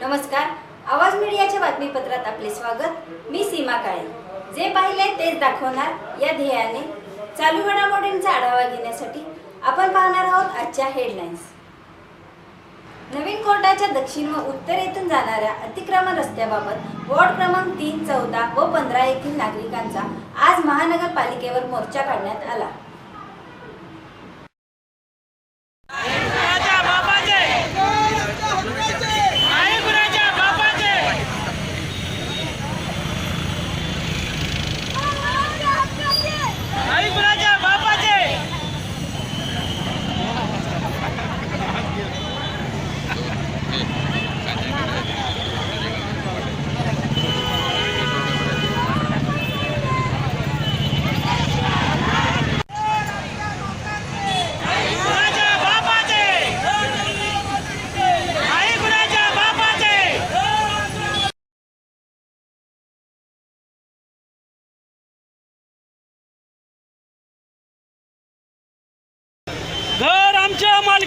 नमस्कार. आवाज मीडियाच्या बातमीपत्रात आपले स्वागत. मी सीमा काळे. जे पाहिले तेच दाखवणार या ध्येयाने. चालू घडामोडींचा आढावा घेण्यासाठी आपण पाहणार आहोत आजच्या हेडलाईन्स नवीन कोर्टाच्या दक्षिण व उत्तरेतून जाणाऱ्या अतिक्रमण रस्त्याबाबत वॉर्ड क्रमांक तीन चौदा व पंधरा येथील नागरिकांचा आज महानगरपालिकेवर मोर्चा काढण्यात आला.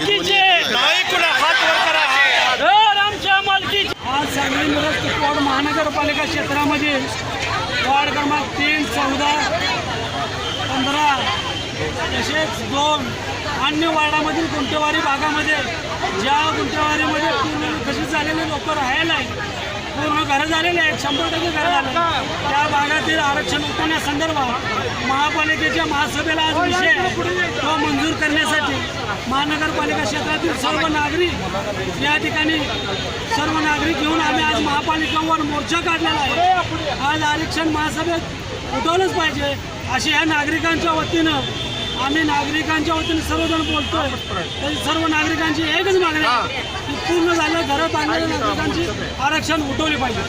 मालकीचे. घर आमच्या मालकीचे. आज सांगली कुपवाड महानगरपालिका क्षेत्रामध्ये वार्ड क्रमांक तीन चौदा पंधरा तसेच दोन अन्य वार्डामधील गुंटेवारी भागामध्ये ज्या गुंटेवारीमध्ये पूर्ण कशी झालेले लोक राहायला पूर्ण घरं झालेले आहेत शंभर टक्के घरं झाले त्या भागातील आरक्षण उठवण्यासंदर्भात महापालिकेच्या महासभेला आज विषय तो मंजूर करण्यासाठी महानगरपालिका क्षेत्रातील सर्व नागरिक या ठिकाणी सर्व नागरिक घेऊन आम्ही आज महापालिकांवर मोर्चा काढलेला आहे. आज आरक्षण महासभेत उठवलंच पाहिजे अशी ह्या नागरिकांच्या वतीनं आम्ही नागरिकांच्या वतीने सर्वजण बोलतोय. तरी सर्व नागरिकांची एकच मागणी पूर्ण झालं घरं बांधलेल्या नागरिकांची आरक्षण उठवले पाहिजे.